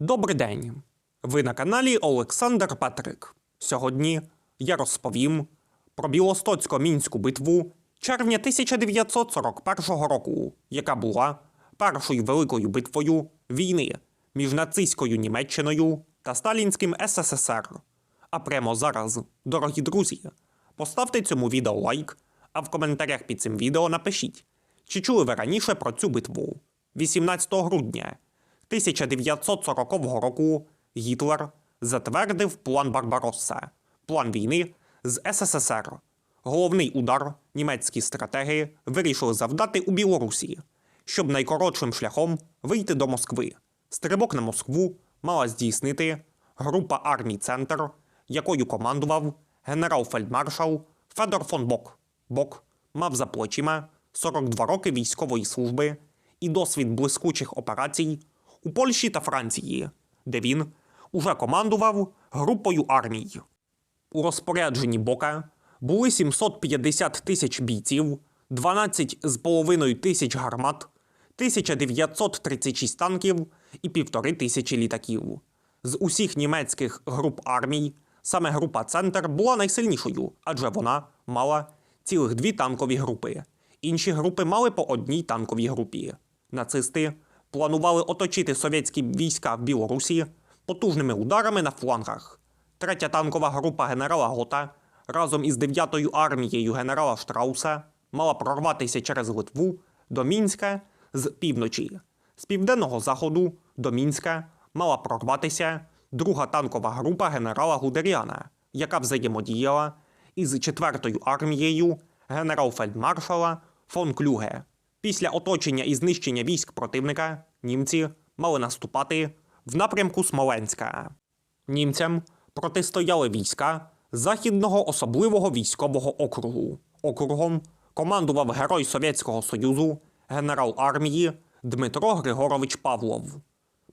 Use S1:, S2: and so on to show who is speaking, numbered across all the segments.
S1: Добрий день! Ви на каналі Олександр Петрик. Сьогодні я розповім про Білостоцько-мінську битву червня 1941 року, яка була першою великою битвою війни між нацистською Німеччиною та Сталінським СССР. А прямо зараз, дорогі друзі, поставте цьому відео лайк, а в коментарях під цим відео напишіть, чи чули ви раніше про цю битву? 18 грудня 1940 року Гітлер затвердив план Барбаросса, план війни з СССР. Головний удар німецькі стратеги вирішили завдати у Білорусі, щоб найкоротшим шляхом вийти до Москви. Стрибок на Москву мала здійснити група армій Центр, якою командував генерал-фельдмаршал Федор фон Бок. Бок мав за плечима 42 роки військової служби і досвід блискучих операцій у Польщі та Франції, де він уже командував групою армій. У розпорядженні Бока були 750 тисяч бійців, 12,5 тисяч гармат, 1936 танків і півтори тисячі літаків. З усіх німецьких груп армій саме група Центр була найсильнішою, адже вона мала цілих дві танкові групи. Інші групи мали по одній танковій групі. Нацисти планували оточити совєтські війська в Білорусі потужними ударами на флангах. Третя танкова група генерала Гота разом із 9-ю армією генерала Штрауса мала прорватися через Литву до Мінська з півночі. З південного заходу до Мінська мала прорватися друга танкова група генерала Гудеріана, яка взаємодіяла із 4-ю армією генерал-фельдмаршала фон Клюге. Після оточення і знищення військ противника німці мали наступати в напрямку Смоленська. Німцям протистояли війська Західного особливого військового округу. Округом командував герой Совєтського Союзу, генерал армії Дмитро Григорович Павлов.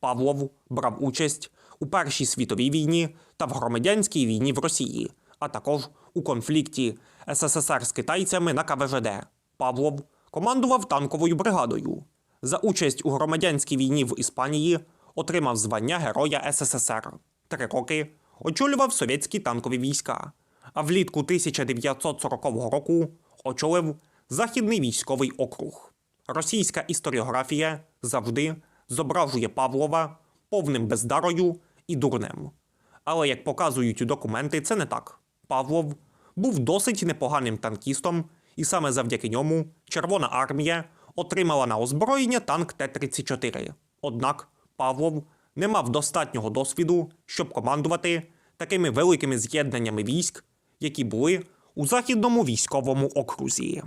S1: Павлов брав участь у Першій світовій війні та в громадянській війні в Росії, а також у конфлікті СССР з китайцями на КВЖД. Павлов командував танковою бригадою. За участь у громадянській війні в Іспанії отримав звання Героя СССР. Три роки очолював совєтські танкові війська, а влітку 1940 року очолив Західний військовий округ. Російська історіографія завжди зображує Павлова повним бездарою і дурнем. Але як показують документи, це не так. Павлов був досить непоганим танкістом, і саме завдяки ньому Червона армія отримала на озброєння танк Т-34. Однак Павлов не мав достатнього досвіду, щоб командувати такими великими з'єднаннями військ, які були у Західному військовому окрузі.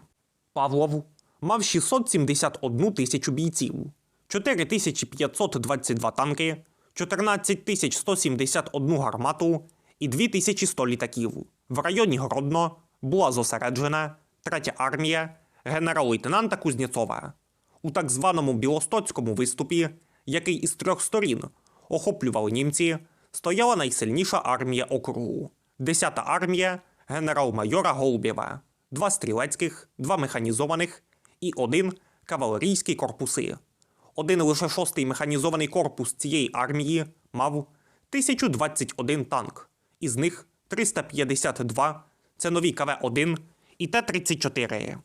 S1: Павлов мав 671 тисячу бійців, 4522 танки, 14171 гармату і 2100 літаків. В районі Гродно була зосереджена третя армія генерал-лейтенанта Кузнєцова. У так званому Білостоцькому виступі, який із трьох сторін охоплювали німці, стояла найсильніша армія округу. 10-та армія генерал-майора Голубєва, два стрілецьких, два механізованих і один кавалерійський корпуси. Один лише шостий механізований корпус цієї армії мав 1021 танк, із них 352 це нові КВ-1 і Т-34.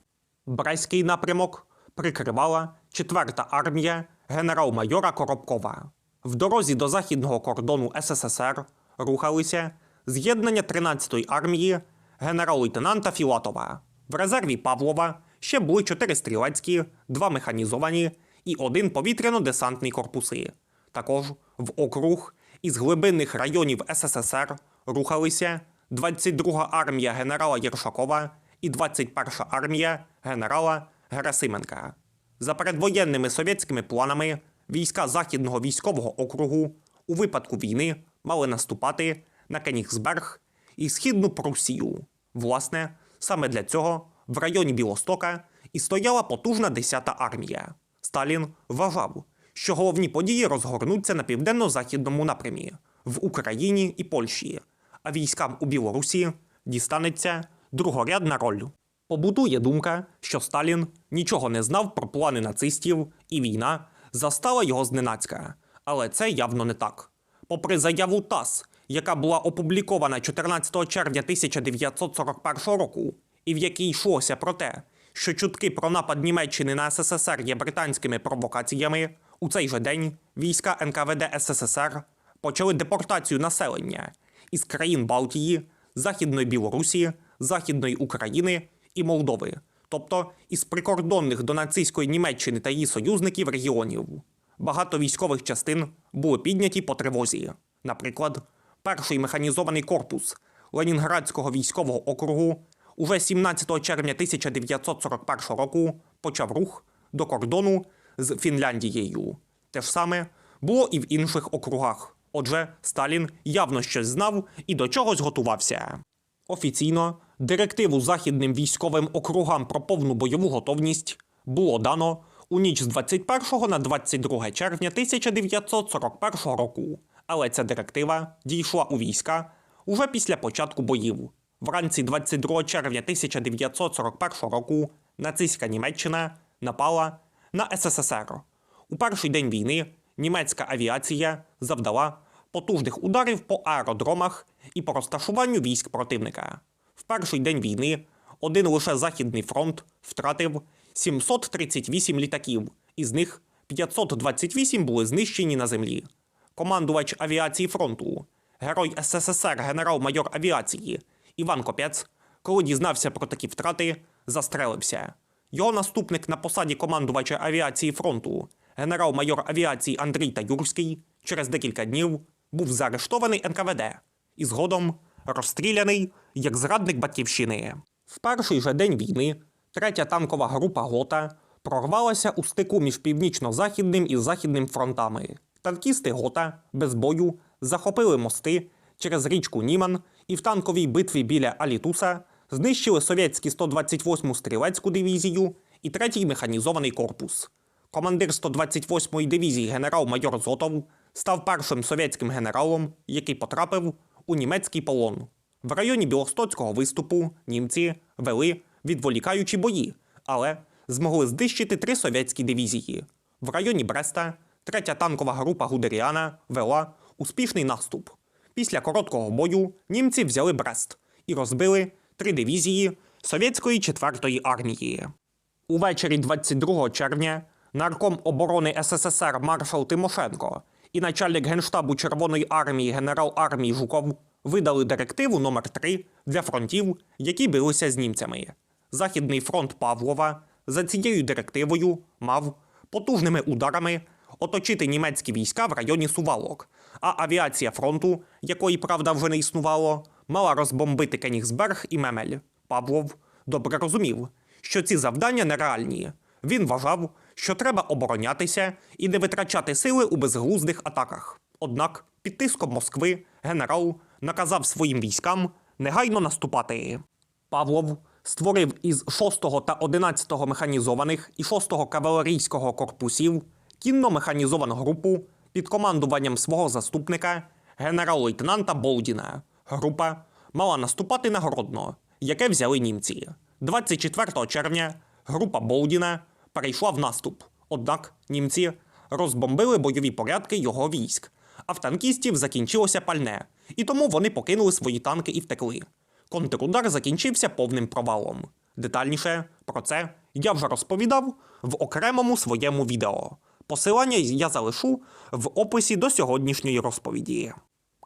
S1: Брайський напрямок прикривала 4-та армія генерал-майора Коробкова. В дорозі до західного кордону СССР рухалися з'єднання 13-ї армії генерал-лейтенанта Філатова. В резерві Павлова ще були 4 стрілецькі, 2 механізовані і один повітряно-десантний корпуси. Також в округ із глибинних районів СССР рухалися 22-га армія генерала Єршакова і 21-ша армія генерала Герасименка. За передвоєнними совєтськими планами війська Західного військового округу у випадку війни мали наступати на Кенігсберг і Східну Прусію. Власне, саме для цього в районі Білостока і стояла потужна 10-та армія. Сталін вважав, що головні події розгорнуться на південно-західному напрямі в Україні і Польщі, а військам у Білорусі дістанеться другорядна роль. Побутує думка, що Сталін нічого не знав про плани нацистів, і війна застала його зненацька. Але це явно не так. Попри заяву ТАСС, яка була опублікована 14 червня 1941 року, і в якій йшлося про те, що чутки про напад Німеччини на СССР є британськими провокаціями, у цей же день війська НКВД СССР почали депортацію населення із країн Балтії, Західної Білорусі, Західної України і Молдови, тобто із прикордонних до нацистської Німеччини та її союзників регіонів. Багато військових частин були підняті по тривозі. Наприклад, перший механізований корпус Ленінградського військового округу уже 17 червня 1941 року почав рух до кордону з Фінляндією. Те ж саме було і в інших округах. Отже, Сталін явно щось знав і до чогось готувався. Офіційно директиву західним військовим округам про повну бойову готовність було дано у ніч з 21 на 22 червня 1941 року. Але ця директива дійшла у війська уже після початку боїв. Вранці 22 червня 1941 року нацистська Німеччина напала на СССР. У перший день війни німецька авіація завдала потужних ударів по аеродромах і по розташуванню військ противника. Перший день війни один лише Західний фронт втратив 738 літаків, із них 528 були знищені на землі. Командувач авіації фронту, герой СССР генерал-майор авіації Іван Копець, коли дізнався про такі втрати, застрелився. Його наступник на посаді командувача авіації фронту, генерал-майор авіації Андрій Таюрський, через декілька днів був заарештований НКВД і згодом розстріляний як зрадник батьківщини. В перший же день війни третя танкова група ГОТА прорвалася у стику між північно-західним і західним фронтами. Танкісти ГОТА без бою захопили мости через річку Німан і в танковій битві біля Алітуса знищили совєтську 128-му стрілецьку дивізію і третій механізований корпус. Командир 128-ї дивізії генерал-майор Зотов став першим совєтським генералом, який потрапив у німецький полон. В районі Білостоцького виступу німці вели відволікаючі бої, але змогли знищити три совєтські дивізії. В районі Бреста третя танкова група Гудеріана вела успішний наступ. Після короткого бою німці взяли Брест і розбили три дивізії совєтської 4-ї армії. Увечері 22 червня нарком оборони СССР маршал Тимошенко і начальник генштабу Червоної армії генерал армії Жуков видали директиву номер 3 для фронтів, які билися з німцями. Західний фронт Павлова за цією директивою мав потужними ударами оточити німецькі війська в районі Сувалок, а авіація фронту, якої правда вже не існувало, мала розбомбити Кенігсберг і Мемель. Павлов добре розумів, що ці завдання нереальні. Він вважав, що треба оборонятися і не витрачати сили у безглуздих атаках. Однак, під тиском Москви генерал наказав своїм військам негайно наступати. Павлов створив із 6 та 11 механізованих і 6 кавалерійського корпусів кінно-механізовану групу під командуванням свого заступника генерал-лейтенанта Болдіна. Група мала наступати на Гродно, яке взяли німці. 24 червня група Болдіна перейшла в наступ. Однак німці розбомбили бойові порядки його військ, а в танкістів закінчилося пальне, і тому вони покинули свої танки і втекли. Контрудар закінчився повним провалом. Детальніше про це я вже розповідав в окремому своєму відео. Посилання я залишу в описі до сьогоднішньої розповіді.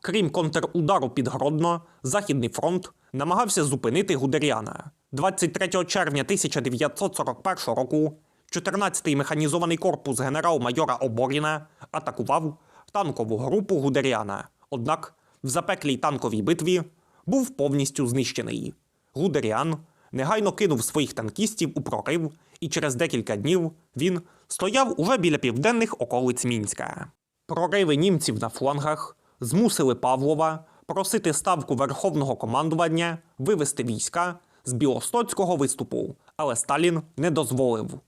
S1: Крім контрудару під Гродно, Західний фронт намагався зупинити Гудеріана. 23 червня 1941 року 14-й механізований корпус генерал-майора Оборіна атакував танкову групу Гудеріана. Однак в запеклій танковій битві був повністю знищений. Гудеріан негайно кинув своїх танкістів у прорив, і через декілька днів він стояв уже біля південних околиць Мінська. Прориви німців на флангах змусили Павлова просити ставку верховного командування вивести війська з Білостоцького виступу, але Сталін не дозволив.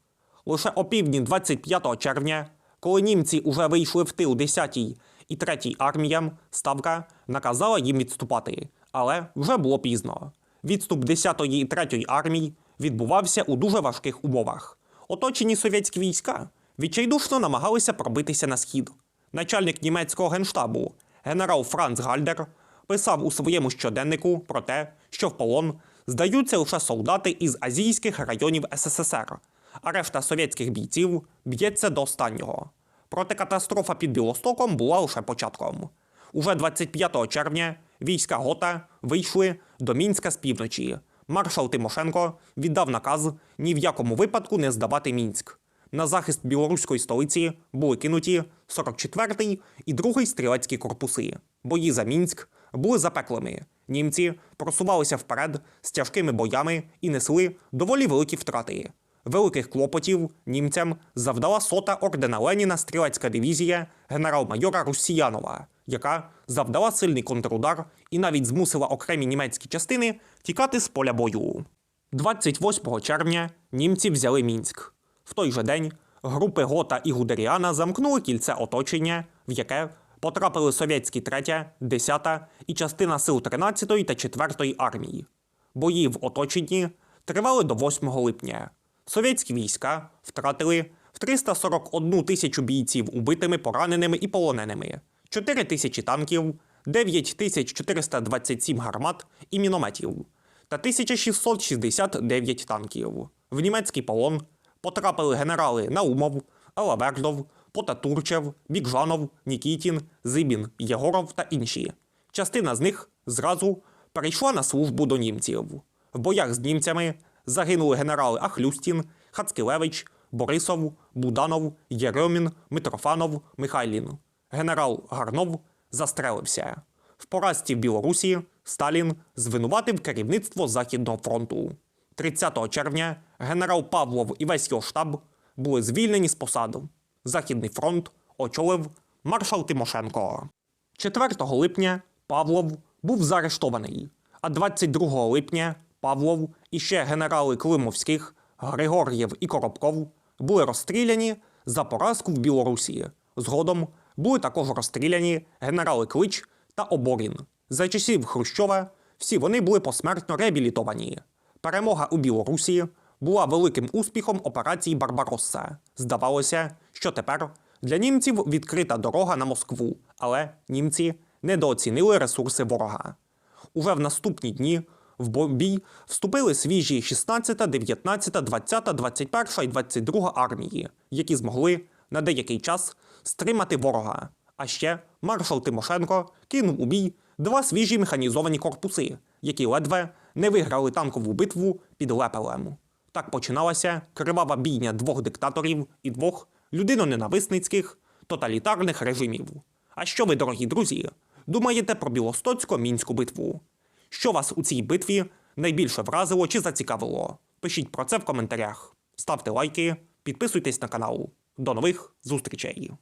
S1: Лише опівдні 25 червня, коли німці уже вийшли в тил 10-й і 3-й арміям, ставка наказала їм відступати, але вже було пізно. Відступ 10-ї і 3-ї армій відбувався у дуже важких умовах. Оточені совєтські війська відчайдушно намагалися пробитися на схід. начальник німецького генштабу генерал Франц Гальдер писав у своєму щоденнику про те, що в полон здаються лише солдати із азійських районів СССР, а решта совєтських бійців б'ється до останнього. Проте катастрофа під Білостоком була лише початком. Уже 25 червня війська Гота вийшли до Мінська з півночі. Маршал Тимошенко віддав наказ ні в якому випадку не здавати Мінськ. На захист білоруської столиці були кинуті 44-й і 2-й стрілецькі корпуси. Бої за Мінськ були запеклими. Німці просувалися вперед з тяжкими боями і несли доволі великі втрати. Великих клопотів німцям завдала сота ордена Леніна стрілецька дивізія генерал-майора Русіянова, яка завдала сильний контрудар і навіть змусила окремі німецькі частини тікати з поля бою. 28 червня німці взяли Мінськ. В той же день групи Гота і Гудеріана замкнули кільце оточення, в яке потрапили совєтські 3, 10 і частина сил 13 та 4 армії. Бої в оточенні тривали до 8 липня. Совєтські війська втратили в 341 тисячу бійців убитими, пораненими і полоненими, 4 тисячі танків, 9427 гармат і мінометів та 1669 танків. В німецький полон потрапили генерали Наумов, Алавердов, Потатурчев, Бікжанов, Нікітін, Зибін, Єгоров та інші. Частина з них зразу перейшла на службу до німців. В боях з німцями загинули генерали Ахлюстін, Хацкілевич, Борисов, Буданов, Єремін, Митрофанов, Михайлін. Генерал Гарнов застрелився. В поразці в Білорусі Сталін звинуватив керівництво Західного фронту. 30 червня генерал Павлов і весь його штаб були звільнені з посад. Західний фронт очолив маршал Тимошенко. 4 липня Павлов був заарештований, а 22 липня Павлов і ще генерали Климовських, Григор'єв і Коробков були розстріляні за поразку в Білорусі. Згодом були також розстріляні генерали Клич та Оборін. За часів Хрущова всі вони були посмертно реабілітовані. Перемога у Білорусі була великим успіхом операції Барбаросса. Здавалося, що тепер для німців відкрита дорога на Москву, але німці недооцінили ресурси ворога. Уже в наступні дні в бій вступили свіжі 16, 19, 20, 21 і 22 армії, які змогли на деякий час стримати ворога. А ще маршал Тимошенко кинув у бій два свіжі механізовані корпуси, які ледве не виграли танкову битву під Лепелем. Так починалася кривава бійня двох диктаторів і двох людиноненависницьких тоталітарних режимів. А що ви, дорогі друзі, думаєте про Білостоцько-мінську битву? Що вас у цій битві найбільше вразило чи зацікавило? Пишіть про це в коментарях. Ставте лайки, підписуйтесь на канал. До нових зустрічей!